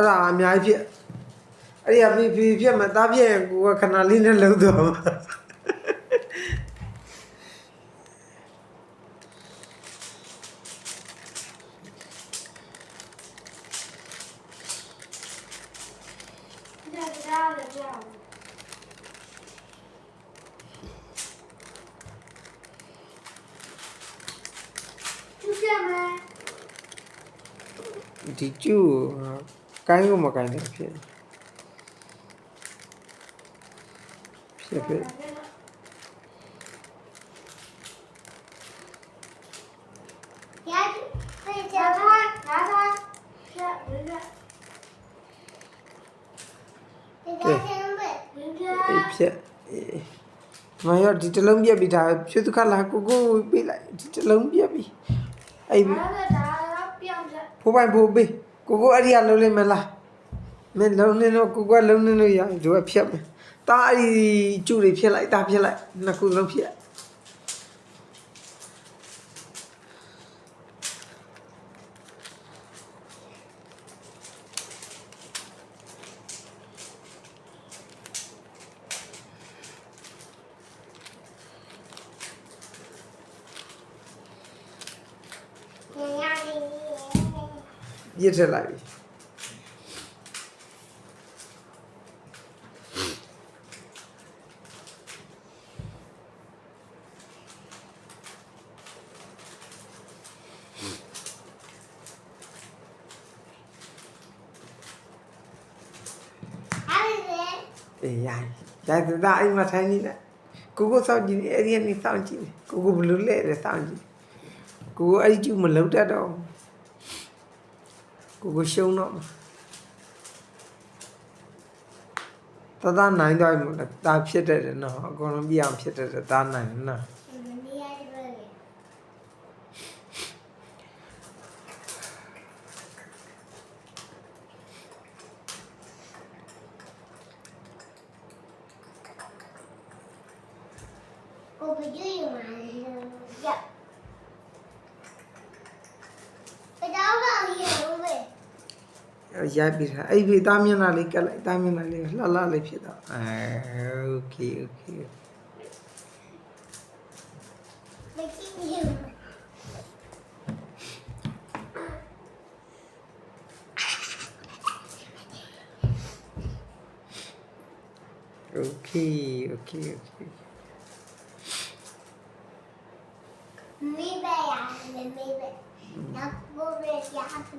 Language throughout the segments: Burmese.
အဲ့ဒါအများကြီးဖြစ်အဲ့ဒီအဖေဖေဖြစ်မှာတားပြည့်ရင်ကိုကခဏလေးနဲ့လုံးတော့မှာဒါဒါလည်းကြောက်ကျူးပြမယ်ဒီကျူကိုင်းကိုမကိုင်းတယ်ဖြစ်ဖြစ်ဖြစ်ရိုက်ဖေးချာထားဒါသာဖြတ်ဝင်ရဒီကချင်းပဲဝင်ရအေးဖြစ်အေးမရောဒီတစ်လုံးပြက် કાંઈ મકાઈ નહીં ફેર ફેર Mayor di dalam dia bi dah. Situ kan lah aku go bi lah di dalam dia bi. Ai bi. Pu bai pu bi. ကိုကိုအဲ့ဒီကလုံးလိုက်မလားမင်းလုံးနေတော့ကိုကိုကလုံးနေလို့ရဒီကဖြတ်မယ်တာအဲ့ဒီကျူတွေဖြတ်လိုက်တာဖြတ်လိုက်နှစ်ခုလုံးဖြတ် જેઠે લાવી Tại từ đại mà thấy như đó Cô có sao gì nữa Riêng thì sao chị? Cô có lứa lệ là sao chị? Cô ấy chứ mà lâu ra đâu. ကနေစောင့်ကြည့်နေကိုကိုဘလူးလဲတယ်စောင့်ကြည့်ကိုကိုအဲ့ဒီကျူမလုံးတတ်တော့ကိုကိုရှုံးတော့တသားနိုင်တော့မှတာဖြစ်တတ်တယ်နော်အကုန်လုံးပြအောင်ဖြစ်တတ်တယ်တာနိုင်တယ်နော်နေ ရိုက်ပြီးတာအဲ့ဒီတာမျက်နှာလေးကတ်လိုက်တာမျက်နှာလေးလှလှလေးဖြစ်တော့အဲโอเคโอเค မကြည့်ယူ โอเคโอเคโอเค မိပဲရလေမိပဲနောက်ဘိုးပဲရအပ်ပြီးပဲ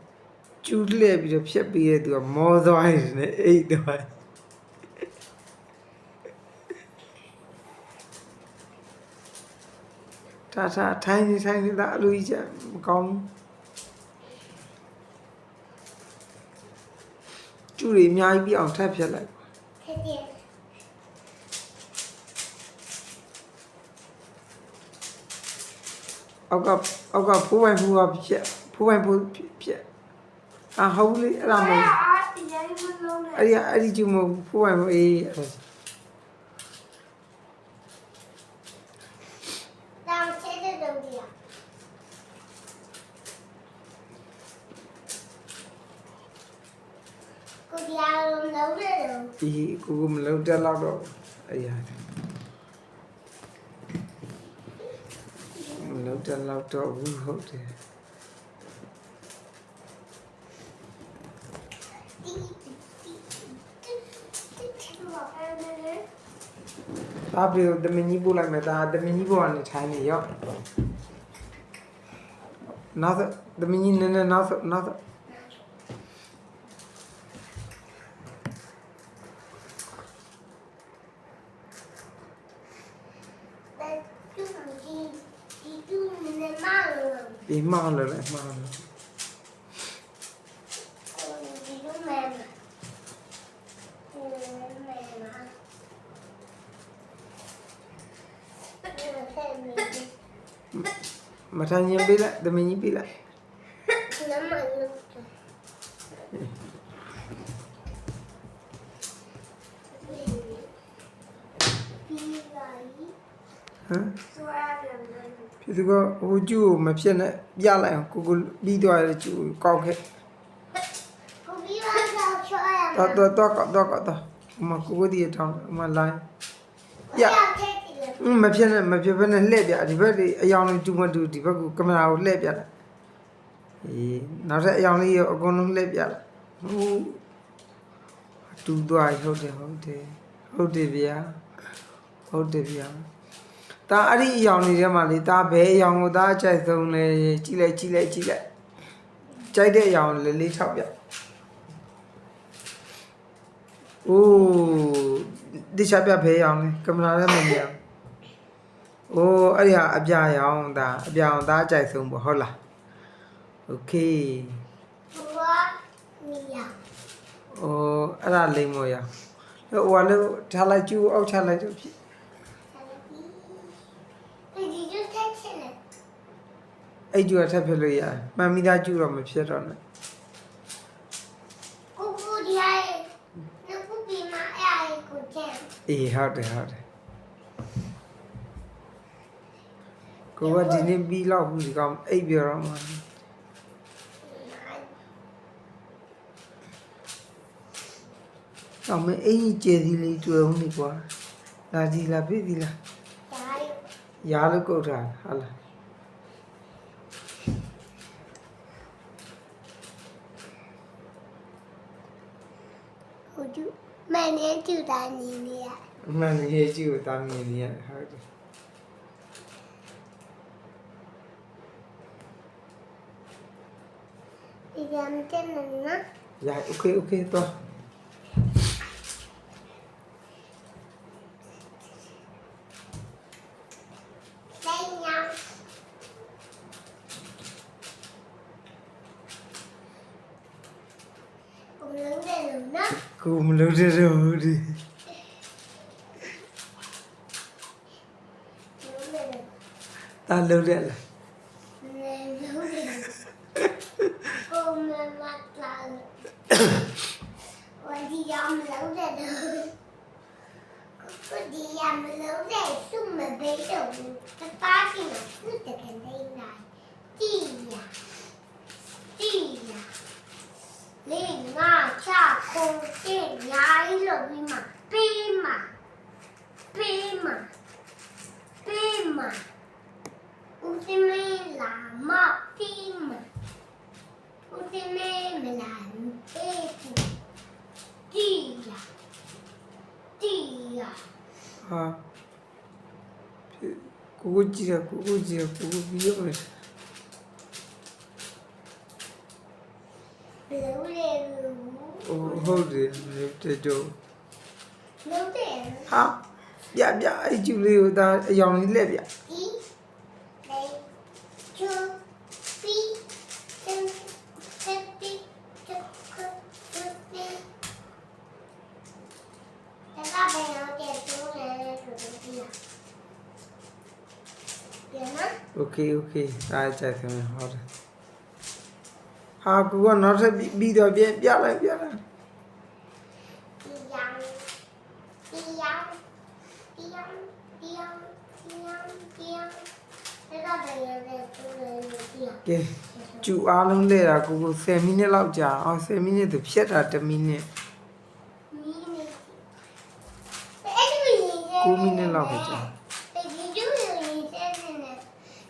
က်တာလဲတိချာကြည့်ဝဲဒီကောင်လေးပြန်အဲ့ပါရတယ်ပြန်ပဲရိုက်တာရိုက်တာပဲအာကျူးကျူးလဲပြီးတော့ဖြတ်ပြီးတဲ့သူကမောသွားနေတယ်အိတ်တော့တာတာထိုင်းနေထိုင်းနေတာအလိုကြီးချက်မကောင်းဘူးကျူးတွေအများကြီးပြအောင်ထပ်ဖြတ်လိုက်ခက်တယ်အောက်ကအောက်ကဖိုးပိုင်ဖိုးကဖြတ်ဖိုးပိုင်ဖိုးဖြတ် အာဟုတ်လေအဲ့ဒါမဟုတ်အဲ့ဒီအဲ့ဒီကျူမဟုတ်ဖိုးပိုင်ဖိုးအေးအဲ့ဒါ တောင်ချဲတဲ့တုံးကြီးကိုဒီအားလုံးလုံးတယ်လို့ ဒီကိုကမလုံးတက်တော့တော့အဲ့ရမလုံးတက်တော့ဘူးဟုတ်တယ် ဒါပြီးတော့သမင်ကြီးပို့လိုက်မယ်ဒါသမင်ကြီးပေါ်ကနေထိုင်နေရော့နောက်သမင်ကြီးနည်းနည်းနောက်နောက်ဒီမှလည်းမှန်တယ် Mata nyepila, dami nyepila. Thì tôi có hô chú mà phía nè Gia lại cô cô đi đòi là chú con hết Đó, đó, đó, đó, đó, đó Mà cô có đi ở trong, mà lại. Dạ. ဖြစ်နဲ့ပြလိုက်အောင်ကိုကိုပြီးသွားတဲ့ကျူကိုကောက်ခဲ့ကိုပြီးပါတော့ချောရမှာတော့တော့တော့ကောက်တော့ကောက်တော့ဟိုမကိုကိုဒီတောင်းဟိုမလိုင်းပြထည့်တယ်อืมမဖြစ်နဲ့မဖြစ်ဘဲနဲ့လှည့်ပြဒီဘက်ဒီအယောင်လေးတူမတူဒီဘက်ကကင်မရာကိုလှည့်ပြလိုက်အေးနောက်ထပ်အယောင်လေးရောအကုန်လုံးလှည့်ပြလိုက်ဟိုတူသွားဟုတ်တယ်ဟုတ်တယ်ဟုတ်တယ်ဗျာဟုတ်တယ်ဗျာဒါအဲ့ဒီအယောင်လေးထဲမှာလေဒါဘယ်အယောင်ကိုဒါအကြိုက်ဆုံးလဲကြည့်လိုက်ကြည့်လိုက်ကြည့်လိုက်ကြိုက်တဲ့အယောင်လေးလေးထောက်ပြအိုးဒီချက်ပြဘယ်အယောင်လဲကင်မရာထဲမှာမရဘူး။ အိုးအဲ့ဒီဟာအပြာရောင်ဒါအပြာရောင်သားအကြိုက်ဆုံးပေါ့ဟုတ်လား။ Okay ဘာမီယာ။အိုးအဲ့ဒါလိမ့်မို့ရအောင်။ဟိုဟာလေထားလိုက်ကျူအောက်ချလိုက်တော့ဖြစ်ဒီဒီကျထည့်ချင်တယ်။အဲ့ကျူကထပ်ဖြစ်လို့ရတယ်။မှန်မိသားကျူတော့မဖြစ်တော့နဲ့ကိုကိုဒီအိုင်နခုပီမအဲ့အိုင်ကိုချင်။အေးဟုတ်တယ်ဟုတ်တယ်။ ကိုကဒီနေ့ပြီးတော့ဘူးဒီကောင်အိပ်ပြောတော့မှ။အောင်မအင်းကြီးကျေစီလေးတွေ့အောင်နေကွာ။လာဒီလာပြီဒီလာဒါရီ။ရားလို့ကုတ်တာဟာလားဟိုကျမနေကျူတာနေနေရ။အမှန်ကြီးကျူကိုတာမြင်နေရတယ်ဟုတ်တယ် 이제 안 되는나? 야, 오케이, 오케이, 또. Cùng lớn ra rồi đi. Ta lớn ra rồi. ကိုဒီရမလုံးတယ်စုမဘေးတော့တပါးကင်းသူတကနေနိုင်တီးရတီးရလေးငါချခုံတင်ညာကြီးလို့ပြီးမှပြီးမှပြီးမှပြီးမှဦးစမေးလာမပြီးမှဦးစမေးမလာအေးတီးရတီးရ ဟာကိုကိုကြည့်ရကိုကိုကြည့်ရကိုကိုပြီးရောမယ်ဘယ်လိုလဲဟိုဟုတ်တယ်တဲ့တော့လုံးတယ်ဟာပြပြအဲ့ကျူလေးကိုဒါအယောင်လေးလက်ပြ ဒီလေးချူပီစင်စက်တီချက်ခတ်တီဒါကဘယ်လိုတဲ့တူလဲဆိုတော့ဒီရပြန်နော် okay okay ဒါကြိုက်တယ်ဟုတ်တယ်ဟာကိုကနောက်ထပ်ပြီးတော့ပြန်ပြလိုက်ပြလိုက်ဒီယံဒီယံဒီယံဒီယံဒီယံဒီယံဒါကဘယ်လိုတဲ့တူလဲဒီရကဲကျူအားလုံးလဲတာကိုကို10မိနစ်လောက်ကြာအောင်10မိနစ်သူဖြတ်တာ10မိနစ်မီးနေအဲ့ဒီမီး9မိနစ်လောက်ပဲကြာဒီကျူးလေးနေတယ်နေ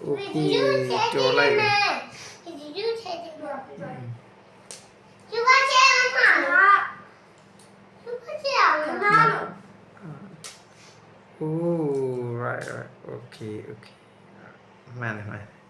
ઉકી ચોલાઈ Ooh, right, right. Okay, okay. Mana, mana.